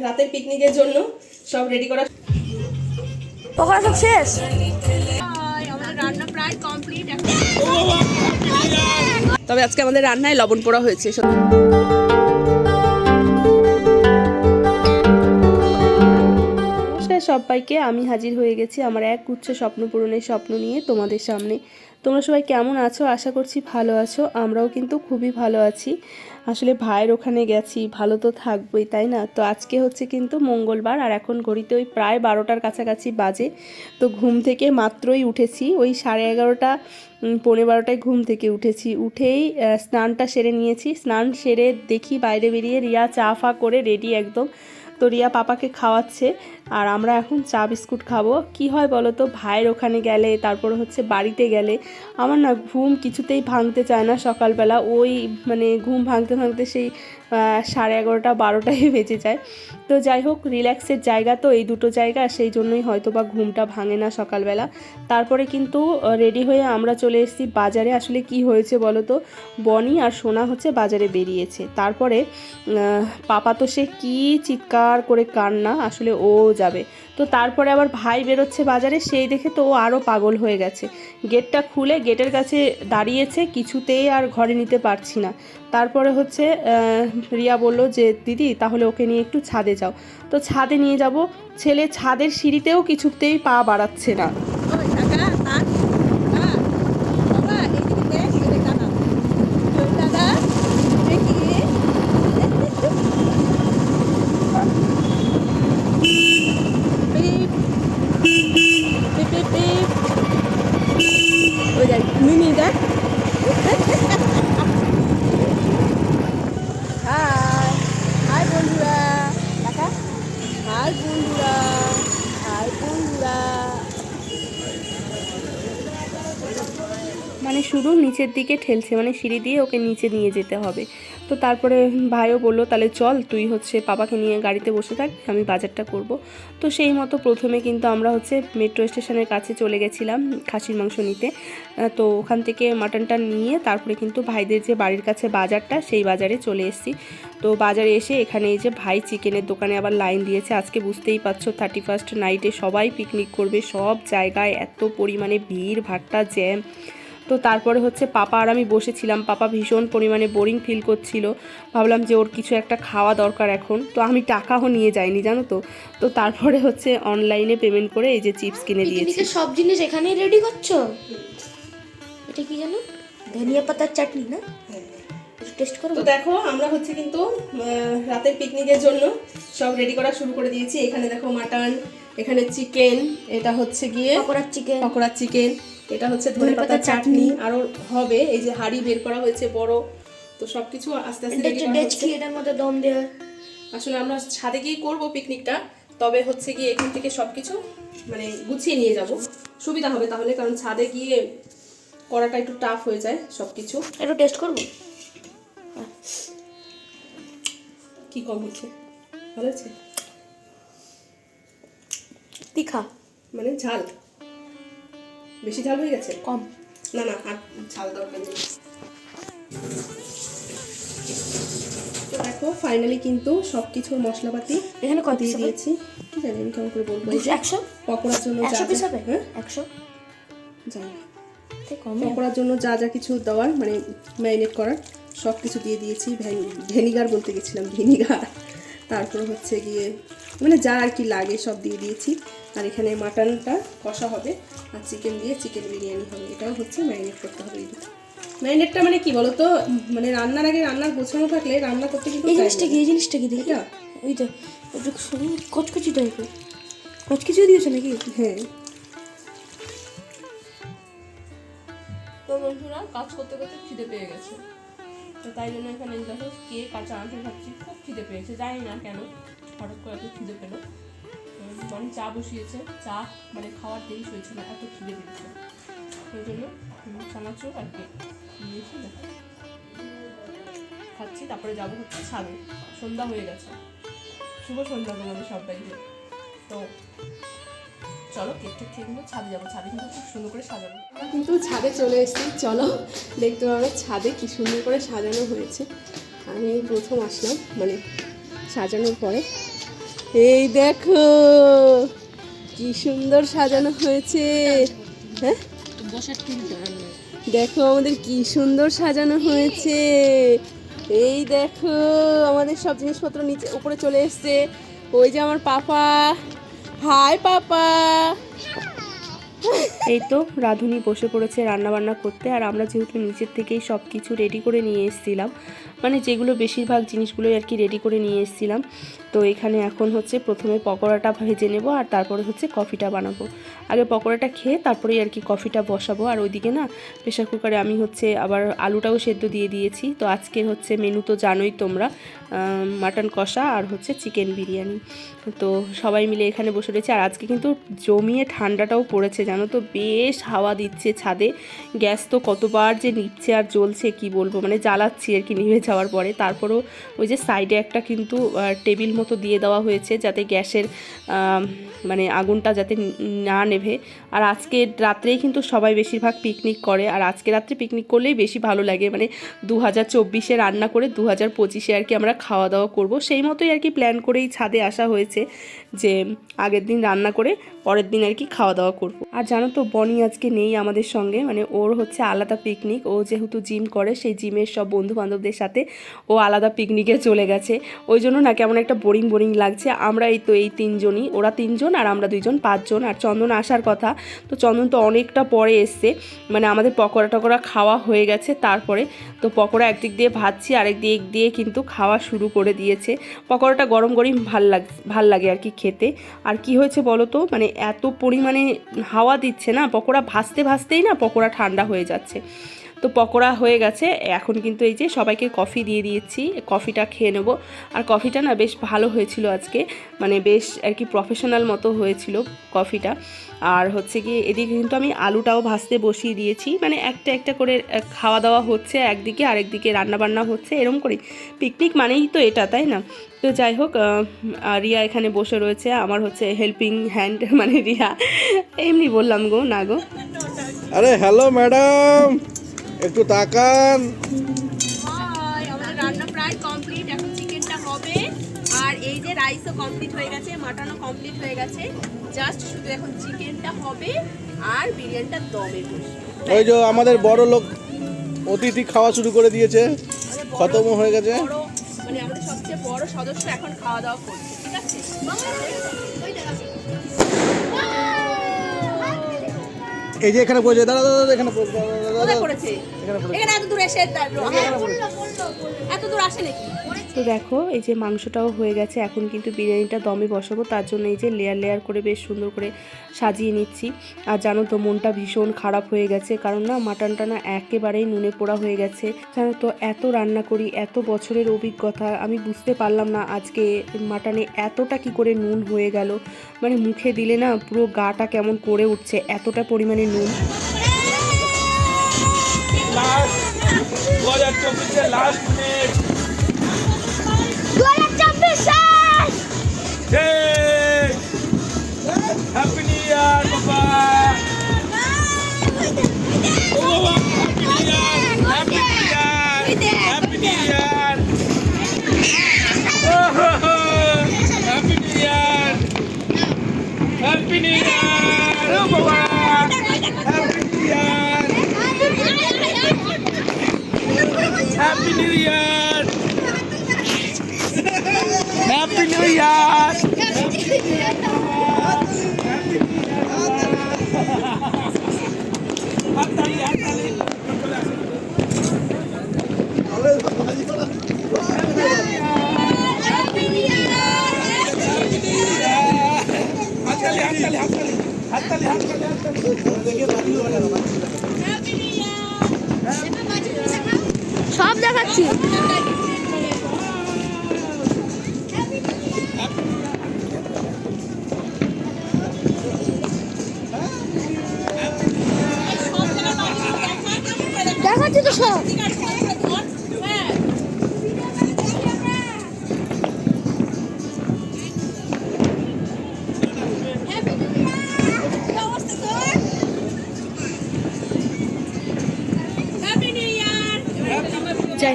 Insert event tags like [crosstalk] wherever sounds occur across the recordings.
রাতের পিকনিকের জন্য সব রেডি করা পকোড়া সব শেষ? তবে আজকে আমাদের রান্নায় লবণ পোড়া হয়েছে সবাইকে আমি হাজির হয়ে গেছি আমার এক উচ্চ স্বপ্ন পূরণের স্বপ্ন নিয়ে তোমাদের সামনে। তোমরা সবাই কেমন আছো? আশা করছি ভালো আছো। আমরাও কিন্তু খুবই ভালো আছি। আসলে ভাইয়ের ওখানে গেছি ভালো তো থাকবোই তাই না? তো আজকে হচ্ছে কিন্তু মঙ্গলবার আর এখন ঘড়িতে ওই প্রায় বারোটার কাছাকাছি বাজে। তো ঘুম থেকে মাত্রই উঠেছি। ওই সাড়ে এগারোটা উম, পৌনে বারোটায় ঘুম থেকে উঠেছি। উঠেই স্নানটা সেরে নিয়েছি। স্নান সেরে দেখি বাইরে বেরিয়ে রিয়া চা ফা করে রেডি একদম। তো রিয়া পাপাকে খাওয়াচ্ছে, আর আমরা এখন চা বিস্কুট খাব। কি হয় বলো তো? ভাইয়ের ওখানে গেলে, তারপর হচ্ছে বাড়িতে গেলে, আমার না ঘুম কিছুতেই ভাঙতে চায় না সকালবেলা। ওই মানে ঘুম ভাঙতে ভাঙতে সেই সাড়ে এগারোটা, বারোটায় [laughs] বেজে যায়। তো যাই হোক রিল্যাক্সের জায়গা তো এই দুটো জায়গা, সেই জন্যই হয়তো বা ঘুমটা ভাঙে না সকালবেলা। তারপরে কিন্তু রেডি হয়ে আমরা চলে এসেছি বাজারে। আসলে কি হয়েছে বলো তো? বনি আর সোনা হচ্ছে বাজারে বেরিয়েছে। তারপরে পাপা তো সে কী চিৎকার করে কান্না, আসলে ও যাবে। তো তারপরে আবার ভাই বেরোচ্ছে বাজারে, সেই দেখে তো ও আরও পাগল হয়ে গেছে। গেটটা খুলে গেটের কাছে দাঁড়িয়েছে, কিছুতেই আর ঘরে নিতে পারছি না। তারপরে হচ্ছে রিয়া বলল যে, দিদি, তাহলে ওকে নিয়ে একটু ছাদে যাও। তো ছাদে নিয়ে যাব। ছেলে ছাদের সিঁড়িতেও কিছুতেই পা বাড়াচ্ছে না মিনি দেখ হাই হাই বন্ধুরা টাকা হাই বন্ধুরা হাই বন্ধুরা মানে শুধু নিচের দিকে ঠেলছে মানে সিঁড়ি দিয়ে ওকে নিচে নিয়ে যেতে হবে। তো তারপরে ভাইও বলল, তাহলে চল, তুই হচ্ছে পাপাকে নিয়ে গাড়িতে বসে থাক, আমি বাজারটা করব। তো সেই মতো প্রথমে কিন্তু আমরা হচ্ছে মেট্রো স্টেশনের কাছে চলে গেছিলাম খাসির মাংস নিতে। তো ওখান থেকে মাটনটা নিয়ে তারপরে কিন্তু ভাইদের যে বাড়ির কাছে বাজারটা, সেই বাজারে চলে এসেছি। তো বাজারে এসে এখানে এই যে ভাই চিকেনের দোকানে আবার লাইন দিয়েছে, আজকে বুঝতেই পারছ, থার্টি ফার্স্ট নাইটে সবাই পিকনিক করবে, সব জায়গায় এত পরিমাণে ভিড় ভাট্টা জ্যাম। তো তারপরে হচ্ছে পাপা আর আমি বসেছিলাম। পাপা ভীষণ পরিমাণে বোরিং ফিল করছিল। ভাবলাম যে ওর কিছু একটা খাওয়া দরকার এখন। তো আমি টাকাও নিয়ে যাইনি জানো তো? তো তারপরে হচ্ছে অনলাইনে পেমেন্ট করে এই যে চিপস কিনে দিয়েছি। সব জিনিস এখানেই রেডি করছ? এটা কি জানো? ধনিয়া পাতার চাটনি না? টেস্ট করো। তো দেখো আমরা হচ্ছে কিন্তু রাতের পিকনিকের জন্য সব রেডি করা শুরু করে দিয়েছি। এখানে দেখো মাটন এখানে চিকেন এটা হচ্ছে গিয়ে পকোড়ার চিকেন পকোড়ার চিকেন এটা হচ্ছে ধনে পাতার চাটনি। আরও হবে এই যে হাঁড়ি বের করা হয়েছে বড় তো সব কিছু আস্তে আস্তে ready করা হচ্ছে। এটার মধ্যে দম দেওয়ার আসলে আমরা ছাদে গিয়ে করব পিকনিকটা তবে হচ্ছে গিয়ে এখান থেকে সব কিছু মানে গুছিয়ে নিয়ে যাব। সুবিধা হবে তাহলে কারণ ছাদে গিয়ে করাটা একটু টাফ হয়ে যায় সব কিছু একটু টেস্ট করব? কি কম হচ্ছে? ভালো আছে তিখা। মানে ঝাল। বেশি ঝাল হয়ে গেছে? কম। না না আর ঝাল দরকার নেই। তো দেখো ফাইনালি কিন্তু সব কিছুর মশলাপাতি এখানে কত দিয়ে দিয়েছি। কি জানি আমি কেমন করে বলব একশো? পকোড়ার জন্য একশো পিস হবে? হ্যাঁ? একশো? জানি কম পকোড়ার জন্য যা যা কিছু দেওয়ার মানে ম্যারিনেট করার সব কিছু দিয়ে দিয়েছি। ভেনিগার বলতে গেছিলাম ভিনিগার তারপর হচ্ছে গিয়ে মানে যা আর কি লাগে সব দিয়ে দিয়েছি। আর এখানে মাটনটা কষা হবে আর চিকেন দিয়ে চিকেন বিরিয়ানি হবে। এটাও হচ্ছে ম্যারিনেট করতে হবে এই দুটো। ম্যারিনেটটা মানে কি বলতো? মানে রান্নার আগে রান্নার গোছানো থাকলে রান্না করতে কিন্তু এই জিনিসটা কি? এই জিনিসটা কি? দেখি এটা? ওই তো একটু শুনি কচকচি টাইপের কচকচিও দিয়েছে নাকি? হ্যাঁ। তো বন্ধুরা কাজ করতে করতে খিদে পেয়ে গেছে। তো তাই জন্য এখানে দেখো কে কাঁচা আঁটি খাচ্ছি খুব খিদে পেয়েছে। জানি না কেন হঠাৎ করে এত খিদে পেল। মানে চা বসিয়েছে। চা মানে খাওয়ার দেরি হয়েছিল এত খিদে পেয়েছে। ওই জন্য চানাচুর আর কি নিয়েছি খাচ্ছি, তারপরে যাব হচ্ছে ছাদে। সন্ধ্যা হয়ে গেছে। শুভ সন্ধ্যা তোমাদের সবাইকে। তো চলো, কেক টেক খেয়ে কিন্তু ছাদে যাব। ছাদে কিন্তু খুব সুন্দর করে সাজানো। আমরা কিন্তু ছাদে চলে এসেছি। চলো, দেখতে পাবো ছাদে কি সুন্দর করে সাজানো হয়েছে। আমি প্রথম আসলাম মানে সাজানোর পরে। এই দেখো, কি সুন্দর সাজানো হয়েছে। হ্যাঁ? দেখো আমাদের কি সুন্দর সাজানো হয়েছে। এই দেখো, আমাদের সব জিনিসপত্র নিচে, উপরে চলে এসছে। ওই যে আমার পাপা। হাই, পাপা। এই তো রাধুনি বসে পড়েছে রান্না বান্না করতে, আর আমরা যেহেতু নিচের থেকেই সব কিছু রেডি করে নিয়ে এসেছিলাম মানে যেগুলো বেশিরভাগ জিনিসগুলোই আর কি রেডি করে নিয়ে এসেছিলাম। তো এখানে এখন হচ্ছে প্রথমে পকোড়াটা ভেজে নেব আর তারপরে হচ্ছে কফিটা বানাবো। আগে পকোড়াটা খেয়ে তারপরেই আর কি কফিটা বসাবো। আর ওইদিকে না প্রেশার কুকারে আমি হচ্ছে আবার আলুটাও সেদ্ধ দিয়ে দিয়েছি। তো আজকের হচ্ছে মেনু তো জানোই তোমরা মাটন কষা আর হচ্ছে চিকেন বিরিয়ানি। তো সবাই মিলে এখানে বসে রয়েছে। আর আজকে কিন্তু জমিয়ে ঠান্ডাটাও পড়েছে, জানো তো? বেশ হাওয়া দিচ্ছে ছাদে। গ্যাস তো কতবার যে নিচ্ছে আর জ্বলছে, কি বলব? মানে জ্বালাচ্ছি আর কি, নিভে যাওয়ার পরে তারপরেও ওই যে সাইডে একটা কিন্তু টেবিল মতো দিয়ে দেওয়া হয়েছে যাতে গ্যাসের মানে আগুনটা যাতে না নেভে। আর আজকে রাত্রেই কিন্তু সবাই বেশিরভাগ পিকনিক করে। আর আজকে রাত্রে পিকনিক করলেই বেশি ভালো লাগে। মানে দু হাজার চব্বিশে রান্না করে দু হাজার পঁচিশে আর কি আমরা খাওয়া দাওয়া করব। সেই মতোই আর কি প্ল্যান করেই ছাদে আসা হয়েছে যে, আগের দিন রান্না করে পরের দিন আর কি খাওয়া দাওয়া করব। আর জানো তো, বনি আজকে নেই আমাদের সঙ্গে। মানে ওর হচ্ছে আলাদা পিকনিক ও যেহেতু জিম করে, সেই জিমের সব বন্ধু বান্ধবদের সাথে ও আলাদা পিকনিকে চলে গেছে। ওই জন্য না কেমন একটা বোরিং বোরিং লাগছে। আমরা এই তো এই তিনজনই, ওরা তিনজন আর আমরা দুইজন পাঁচজন। আর চন্দন আসার কথা, তো চন্দন তো অনেকটা পরে এসছে। মানে আমাদের পকোড়া টকোড়া খাওয়া হয়ে গেছে তারপরে। তো পকোড়া একদিক দিয়ে ভাজছি আরেক দিক দিয়ে কিন্তু খাওয়া শুরু করে দিয়েছে। পকোড়াটা গরম গরম ভালো লাগ, ভালো লাগে আর কি খেতে। আর কি হয়েছে বলো তো? মানে এত পরিমাণে হাওয়া দিচ্ছে না, পকোড়া ভাজতে, ভাজতেই না পকোড়া ঠান্ডা হয়ে যাচ্ছে। তো পকোড়া হয়ে গেছে। এখন কিন্তু এই যে সবাইকে কফি দিয়ে দিয়েছি, কফিটা খেয়ে নেব। আর কফিটা না বেশ ভালো হয়েছিল আজকে মানে বেশ আর কি প্রফেশনাল মতো হয়েছিল কফিটা। আর হচ্ছে কি এদিকে কিন্তু আমি আলুটাও ভাজতে বসিয়ে দিয়েছি। মানে একটা একটা করে খাওয়া দাওয়া হচ্ছে একদিকে, আরেকদিকে রান্না বান্না হচ্ছে, এরম করেই। পিকনিক মানেই তো এটা, তাই না? তো যাই হোক রিয়া এখানে বসে রয়েছে। আমার হচ্ছে হেল্পিং হ্যান্ড [laughs] মানে রিয়া। এমনি বললাম গো, না গো? আরে হ্যালো ম্যাডাম একটু তাকান। রান্না প্রায় কমপ্লিট এখন চিকেনটা হবে। আর এই যে রাইসও কমপ্লিট হয়ে গেছে মাটনও কমপ্লিট হয়ে গেছে। জাস্ট শুধু এখন চিকেনটা হবে আর বিরিয়ানিটা দমে ওই যে আমাদের বড় লোক অতিথি খাওয়া শুরু করে দিয়েছে। খতম হয়ে গেছে। মানে আমাদের সবচেয়ে বড় সদস্য এখন খাওয়া দাওয়া করছে ঠিক আছে? এই যে এখানে পড়েছে দাদা দাদা পড়েছে এখানে পড়েছে। এখানে এত দূর এসে এত দূর আসে নাকি? তো দেখো এই যে মাংসটাও হয়ে গেছে এখন কিন্তু বিরিয়ানিটা দমে বসাবো তার জন্য এই যে লেয়ার লেয়ার করে বেশ সুন্দর করে সাজিয়ে নিচ্ছি। আর জানো তো মনটা ভীষণ খারাপ হয়ে গেছে কারণ না মাটনটা না একেবারেই নুনে পোড়া হয়ে গেছে। জানো তো এত রান্না করি এত বছরের অভিজ্ঞতা আমি বুঝতে পারলাম না আজকে মাটনে এতটা কি করে নুন হয়ে গেল। মানে মুখে দিলে না পুরো গাটা কেমন করে উঠছে এতটা পরিমাণে নুন দু হাজার চব্বিশের last minute happy new year বাবা হ্যাপি নিউ ইয়ার হাততালি হাততালি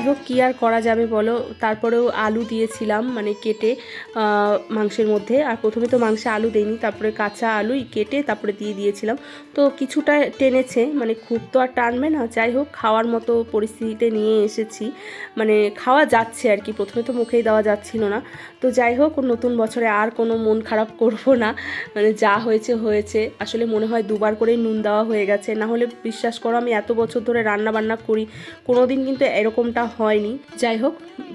saudável কি আর করা যাবে বলো? তারপরেও আলু দিয়েছিলাম মানে কেটে মাংসের মধ্যে। আর প্রথমে তো মাংসে আলু দেইনি, তারপরে কাঁচা আলুই কেটে তারপরে দিয়ে দিয়েছিলাম। তো কিছুটা টেনেছে মানে খুব তো আর টানবে না। যাই হোক, খাওয়ার মতো পরিস্থিতিতে নিয়ে এসেছি। মানে খাওয়া যাচ্ছে আর কি, প্রথমে তো মুখেই দেওয়া যাচ্ছিল না। তো যাই হোক নতুন বছরে আর কোনো মন খারাপ করব না। মানে যা হয়েছে হয়েছে। আসলে মনে হয় দুবার করেই নুন দেওয়া হয়ে গেছে। না হলে বিশ্বাস করো, আমি এত বছর ধরে রান্না বান্না করি কোনো দিন কিন্তু এরকমটা হয়নি। যাই হোক,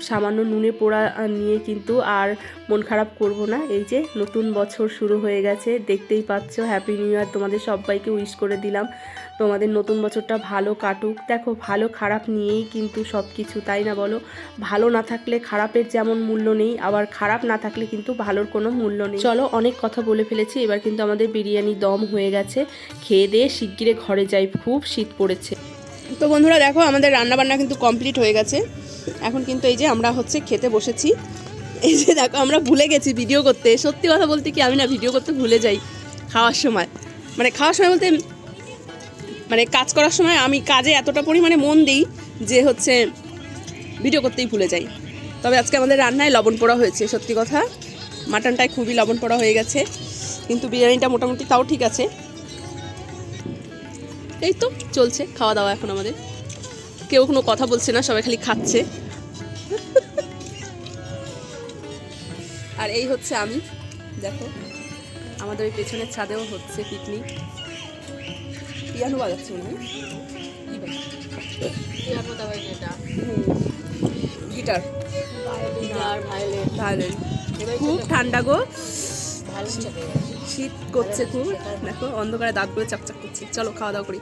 সামান্য নুনে পোড়া নিয়ে কিন্তু আর মন খারাপ করব না। এই যে নতুন বছর শুরু হয়ে গেছে, দেখতেই পাচ্ছ হ্যাপি নিউ ইয়ার তোমাদের সবাইকে উইশ করে দিলাম। তোমাদের নতুন বছরটা ভালো কাটুক। দেখো, ভালো খারাপ নিয়েই কিন্তু সব কিছু তাই না বলো? ভালো না থাকলে খারাপের যেমন মূল্য নেই, আবার খারাপ না থাকলে কিন্তু ভালোর কোনো মূল্য নেই। চলো, অনেক কথা বলে ফেলেছি, এবার কিন্তু আমাদের বিরিয়ানি দম হয়ে গেছে। খেয়ে দিয়ে শিগগিরে ঘরে যাই, খুব শীত পড়েছে। তো বন্ধুরা দেখো, আমাদের রান্না বান্না কিন্তু কমপ্লিট হয়ে গেছে। এখন কিন্তু এই যে আমরা হচ্ছে খেতে বসেছি। এই যে দেখো, আমরা ভুলে গেছি ভিডিও করতে। সত্যি কথা বলতে কি, আমি না ভিডিও করতে ভুলে যাই খাওয়ার সময়। মানে খাওয়ার সময় বলতে মানে কাজ করার সময় আমি কাজে এতটা পরিমাণে মন দিই যে হচ্ছে ভিডিও করতেই ভুলে যাই। তবে আজকে আমাদের রান্নায় লবণ পোড়া হয়েছে, সত্যি কথা। মাটনটায় খুবই লবণ পোড়া হয়ে গেছে। কিন্তু বিরিয়ানিটা মোটামুটি তাও ঠিক আছে। এই তো চলছে খাওয়া দাওয়া এখন আমাদের। কেউ কোনো কথা বলছে না সবাই খালি খাচ্ছে। আর এই হচ্ছে আমি দেখো আমাদের ওই পেছনের ছাদেও হচ্ছে পিকনিক পিয়ানো বাজাচ্ছে মনে গিটার ভায়োলিন। খুব ঠান্ডা গো। শীত করছে খুব। দেখো অন্ধকারে দাঁতগুলো চাকচাক করছে। চলো খাওয়া দাওয়া করি।